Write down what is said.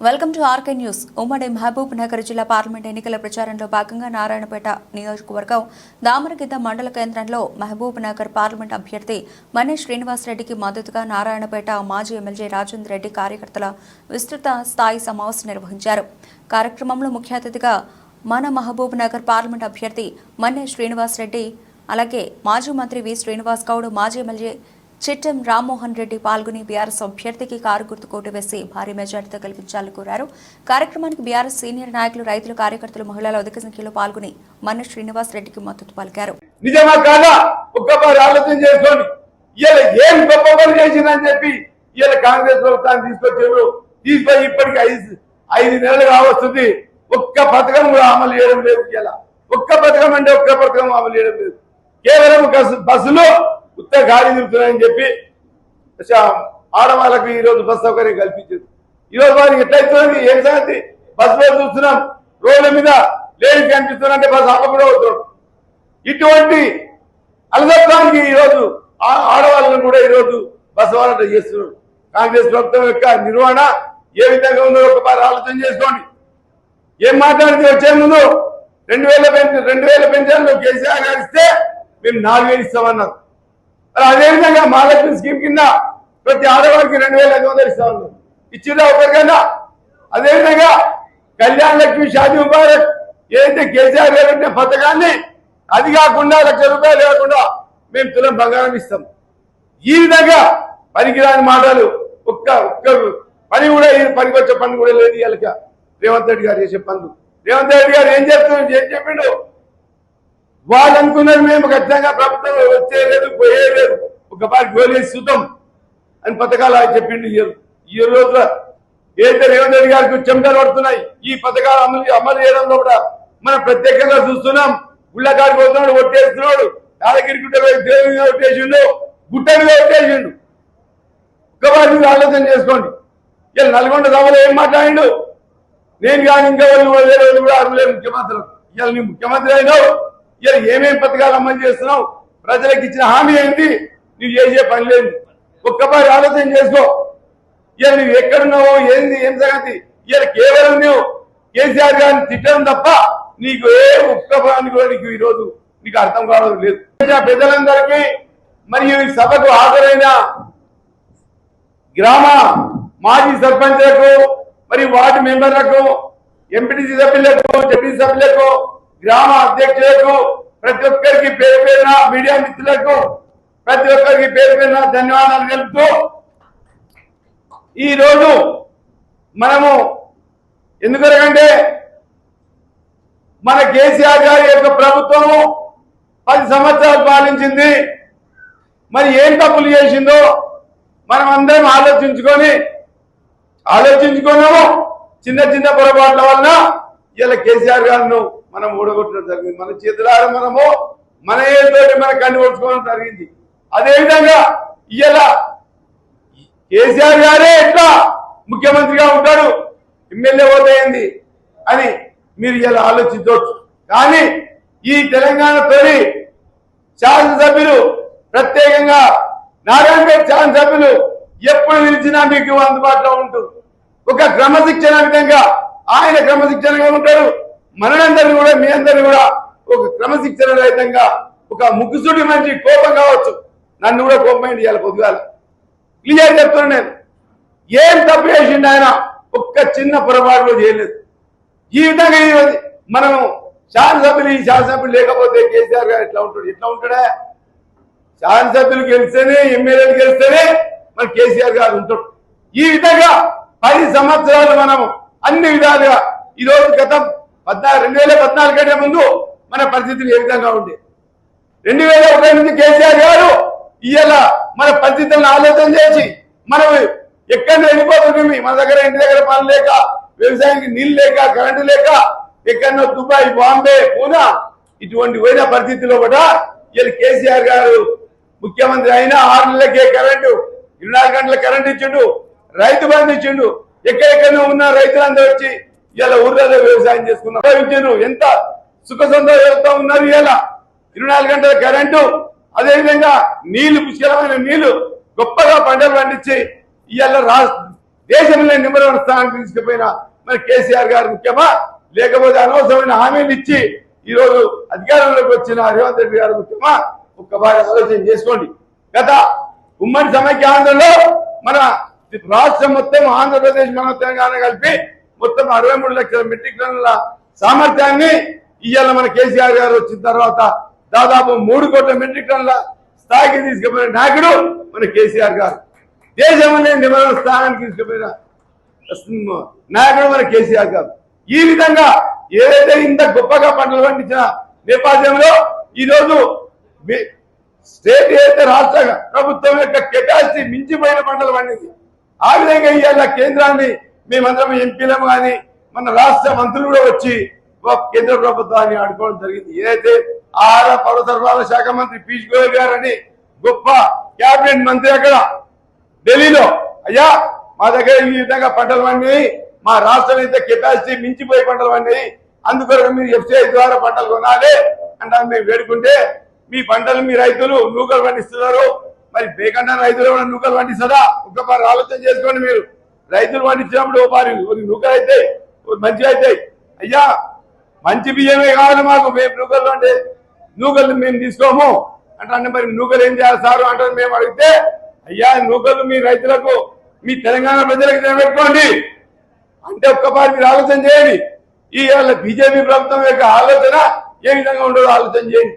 Welcome to RK news. ఉమ్మడి మహబూబ్ నగర్ జిల్లా parliament ఎన్నికల ప్రచారంలో భాగంగా నారాయణపేట నియోజకవర్గం దామరగిద్ద మండల కేంద్రంలో మహబూబ్ నగర్ పార్లమెంట్ అభ్యర్థి మనే శ్రీనివాసరెడ్డికి మద్దతుగా నారాయణపేట మాజీ ఎమ్మెల్యే రాజేంద్ర రెడ్డి కార్యకర్తల విస్తృత స్థాయి సమావేశం నిర్వహించారు. కార్యక్రమంలో ముఖ్య అతిథిగా మన మహబూబ్ నగర్ పార్లమెంట్ అభ్యర్థి మన్నే శ్రీనివాసరెడ్డి అలాగే మాజీ మంత్రి వి శ్రీనివాస్ గౌడ్ మాజీ ఎమ్మెల్యే చిట్టెం రామ్మోహన్ రెడ్డి పాల్గొని బీఆర్ఎస్ అభ్యర్థికి కారు గుర్తు కోటు వేసి భారీ మెజార్టీతో గెలిపించాలని కోరారు. కార్యక్రమానికి బీఆర్ఎస్ సీనియర్ నాయకులు రైతులు కార్యకర్తలు మహిళలు అధిక సంఖ్యలో పాల్గొని మన్ను శ్రీనివాస్ రెడ్డికి మద్దతు పలికారు. నిజమా కాదా? ఒక్కసారి ఆలోచన చేసుకోండి. ఇలా ఏం గొప్ప పని చేసిందని చెప్పి ఇలా కాంగ్రెస్ ప్రభుత్వాన్ని తీసుకొచ్చారు. తీసుకొని ఇప్పటికి ఐదు ఐదు నెలలు కావస్తుంది. ఒక్క పథకం కూడా అమలు చేయడం లేదు ఇలా ఒక్క పథకం అంటే ఒక్క పథకం అమలు చేయడం లేదు. కేవలం బస్సులో ఉత్తర గాలి తిరుగుతున్నాయని చెప్పి ఆడవాళ్ళకు ఈ రోజు బస్ సౌకర్యం కల్పించింది. ఈ రోజు వారికి ఎట్లయితుంది ఏం సంగతి? మీద చూస్తున్నాం. రోడ్ల మీద లేడీస్ కనిపిస్తున్నారంటే బస్సు ఆపకుండా అవుతున్నాడు ఇటువంటి అలసత్వానికి ఈరోజు ఆడవాళ్ళను కూడా ఈరోజు బసవాలట చేస్తున్నారు. కాంగ్రెస్ ప్రభుత్వం యొక్క నిర్వహణ ఏ విధంగా ఉందో ఒకసారి ఆలోచన చేసుకోండి. ఏం మాట్లాడితే వచ్చే ముందు రెండు వేల పెంచు రెండు వేల పెన్షన్లు కేసీఆర్ గారు ఇస్తే మేము నాలుగు వేలు ఇస్తామన్నారు. అదేవిధంగా మహాలక్ష్మి స్కీమ్ కింద ప్రతి ఆడవారికి రెండు వేల ఐదు వందలు ఇస్తామన్నారు ఇచ్చిందా ఒకరికన్నా అదేవిధంగా కళ్యాణ లక్ష్మి షాది ముబారక్ ఏదైతే కేసీఆర్ గారు పథకాన్ని అది కాకుండా లక్ష రూపాయలు కాకుండా మేము తులం బంగారం ఇస్తాం. ఈ విధంగా పనికిరాని మాటలు ఒక్క ఒక్క పని కూడా పనికొచ్చే పనికి వచ్చే పని కూడా లేదు ఇవాళ రేవంత్ రెడ్డి గారు చేసే పనులు. రేవంత్ రెడ్డి గారు ఏం చేస్తున్నారు? ఏం చెప్పిండు? వాళ్ళు అనుకున్నారు మేము ఖచ్చితంగా ప్రభుత్వం వచ్చేయలేదు పోయేయలేదు. ఒక పారి గోలేసి చూద్దాం అని పథకాలు ఆయన చెప్పిండు. ఈ రోజు- ఈ ఏదైతే రేవంత్ రెడ్డి గారికి చెమటలు పడుతున్నాయి ఈ పథకాలు అమలు అమలు చేయడంలో కూడా మనం ప్రత్యేకంగా చూస్తున్నాం. గుళ్ళకాడికి పోతున్నాడు ఒట్టేస్తున్నాడు యాదగిరి గుట్ట దేవుని ఒట్టేసిండు గుట్ట మీద ఒట్టేసిండు ఒక్కవారి మీద ఆలోచన చేసుకోండి. ఇలా నల్గొండ సభలో ఏం మాట్లాడిండు? నేను కానీ ఇంకా వాళ్ళు కూడా వేరే వాళ్ళు కూడా అర్హులే ముఖ్యమంత్రులు. ఇవాళ నీ ముఖ్యమంత్రి అయినావు. ఇలా ఏమేం పథకాలు అమలు చేస్తున్నావు? ప్రజలకు ఇచ్చిన హామీ ఏంటి? నువ్వు చేసే పని లేదు ఒక్కపారి ఆలోచన చేసుకో. ఇలా నువ్వు ఎక్కడున్నావో ఏంది ఏం సంగతి? ఇలా కేవలం నువ్వు కేసీఆర్ గారిని తిట్టడం తప్ప నీకు ఏ ఒక్క కూడా నీకు ఈరోజు నీకు అర్థం కావడం లేదు. పెద్దలందరికీ మరియు ఈ సభకు హాజరైన గ్రామ మాజీ సర్పంచ్లకు మరియు వార్డు మెంబర్లకు ఎంపీటీసీ సభ్యులకు డిప్యూటీ సభ్యులకు గ్రామ అధ్యక్షులకు ప్రతి ఒక్కరికి పేరు పేరున మీడియా మిత్రులకు ప్రతి ఒక్కరికి పేరు పేరున ధన్యవాదాలు తెలుపుతూ ఈ రోజు మనము ఎందుకంటే మన కేసీఆర్ గారి యొక్క ప్రభుత్వము పది సంవత్సరాలు పాలించింది. మరి ఏం తప్పులు చేసిందో మనం అందరం ఆలోచించుకొని ఆలోచించుకున్నాము. చిన్న చిన్న పొరపాట్ల వలన ఇలా కేసీఆర్ గారు మనం ఊడగొట్టడం జరిగింది. మన చేతులారా మనము మన ఏతోటి మన కన్ను కొట్టుకోవడం జరిగింది. అదేవిధంగా ఇలా కేసీఆర్ గారే ఎట్లా ముఖ్యమంత్రిగా ఉంటాడు? ఎమ్మెల్యే ఓటైంది అని మీరు ఇలా ఆలోచించవచ్చు. కానీ ఈ తెలంగాణ తొలి శాసనసభ్యులు ప్రత్యేకంగా నారాయణ గారి శాసనసభ్యులు ఎప్పుడు పిలిచినా మీకు అందుబాటులో ఉంటుంది ఒక క్రమశిక్షణ విధంగా ఆయన క్రమశిక్షణగా ఉంటాడు. మనందరినీ కూడా మీ అందరినీ కూడా ఒక క్రమశిక్షణ రహితంగా ఒక ముగ్గుసుడి మంచి కోపం కావచ్చు. నన్ను కూడా కోపమైంది ఇవాళ పొద్దుగాల. క్లియర్ చెప్తున్నాను నేను. ఏం తప్పు చేసిండు ఆయన? ఒక్క చిన్న పొరపాటు చేయలేదు. ఈ విధంగా ఈ- మనం శాసనసభ్యులు ఈ శాసనసభ్యులు లేకపోతే కేసీఆర్ గారు ఎట్లా ఉంటాడు? ఎట్లా ఉంటాడా? శాసనసభ్యులు గెలిస్తేనే ఎమ్మెల్యేలు గెలిస్తేనే మన కేసీఆర్ గారు ఉంటాడు. ఈ విధంగా పది సంవత్సరాలు మనం అన్ని విధాలుగా ఈరోజు గతం పద్నాలుగు రెండు వేల పద్నాలుగు కంటే ముందు మన పరిస్థితులు ఏ విధంగా ఉండే? రెండు వేల ఒకటి నుంచి కేసీఆర్ గారు ఇవాళ మన పరిస్థితులను ఆలోచన చేసి మనం ఎక్కడ వెళ్ళిపోతుంది మన దగ్గర ఇంటి దగ్గర పని లేక వ్యవసాయానికి నీళ్ళు లేక కరెంటు లేక ఎక్కడో దుబాయ్ బాంబే పూనా ఇటువంటి పోయిన పరిస్థితిలో కూడా ఇవాళ కేసీఆర్ గారు ముఖ్యమంత్రి అయినా ఆరు నెలలకే కరెంటు ఇరవై నాలుగు గంటల కరెంటు ఇచ్చిండు రైతు బంధు ఇచ్చిండు. ఎక్కడెక్కడో ఉన్న రైతులందరూ వచ్చి ఇలా ఊర్లలో వ్యవసాయం చేసుకున్నారు విద్యను ఎంత సుఖ సంతోషంతో ఉన్నారు ఇలా ఇరవై నాలుగు గంటల కరెంటు అదేవిధంగా నీళ్ళు పుష్కలమైన నీళ్ళు గొప్పగా పంటలు పండించి ఇవాళ రా దేశంలో నెంబర్ వన్ స్థానానికి తీసుకుపోయిన మరి కేసీఆర్ గారు ముఖ్యమా? లేకపోతే అనవసరమైన హామీలు ఇచ్చి ఈరోజు అధికారంలోకి వచ్చిన రేవంత్ రెడ్డి గారు ముఖ్యమా? ఒక్క బాగా ఆలోచన చేసుకోండి. గత ఉమ్మడి సమైక్య ఆంధ్రలో మన రాష్ట్రం మొత్తం ఆంధ్రప్రదేశ్ మన తెలంగాణ కలిపి మొత్తం అరవై మూడు లక్షల మెట్రిక్ టన్నుల సామర్థ్యాన్ని ఇవాళ మన కేసీఆర్ గారు వచ్చిన తర్వాత దాదాపు మూడు కోట్ల మెట్రిక్ టన్నుల స్థాయికి తీసుకుపోయిన నాయకుడు మన కేసీఆర్ గారు. దేశంలోనే నిబంధన స్థానానికి తీసుకుపోయిన నాయకుడు మన కేసీఆర్ గారు. ఈ విధంగా ఏదైతే ఇంత గొప్పగా పంటలు పండించిన నేపథ్యంలో ఈ రోజు స్టేట్ ఏదైతే రాష్ట్ర ప్రభుత్వం యొక్క కెపాసిటీ మించిపోయిన పంటలు పండింది. ఆ విధంగా ఇవాళ కేంద్రాన్ని మేమందరం ఎంపీలం కానీ మన రాష్ట్ర మంత్రులు కూడా వచ్చి కేంద్ర ప్రభుత్వాన్ని ఆడుకోవడం జరిగింది. ఏదైతే ఆహార పౌర సరఫరాల శాఖ మంత్రి పీయూష్ గోయల్ గారని గొప్ప క్యాబినెట్ మంత్రి అక్కడ ఢిల్లీలో. అయ్యా మా దగ్గర ఈ విధంగా పంటలు పండినాయి మా రాష్ట్రం అయితే కెపాసిటీ మించిపోయి పంటలు పండినాయి అందుకొరకు మీరు ఎఫ్సిఐ ద్వారా పంటలు కొనాలి అంటే మేము వేడుకుంటే మీ పంటలు మీ రైతులు నూకలు పండిస్తున్నారు. మరి బేకండా రైతులు కూడా నూకలు పండిస్తారా? ఒక్కసారి ఆలోచన చేసుకోండి మీరు. రైతులు పండించినప్పుడు మరి నూకలు అయితే మంచిగా అవుతాయి అయ్యా మంచి బియ్యమే కావాలి మాకు మేము నూకలు అంటే నూకలు మేము తీసుకోము. అంటే మరి నూకలు ఏం చేయాలి సారు? అంటే మేము అడిగితే అయ్యా నూకలు మీ రైతులకు మీ తెలంగాణ ప్రజలకు నిలబెట్టుకోండి అంటే ఒక్కసారి మీరు ఆలోచన చేయండి. ఈ బీజేపీ ప్రభుత్వం యొక్క ఆలోచన ఏ విధంగా ఉండదో ఆలోచన చేయండి.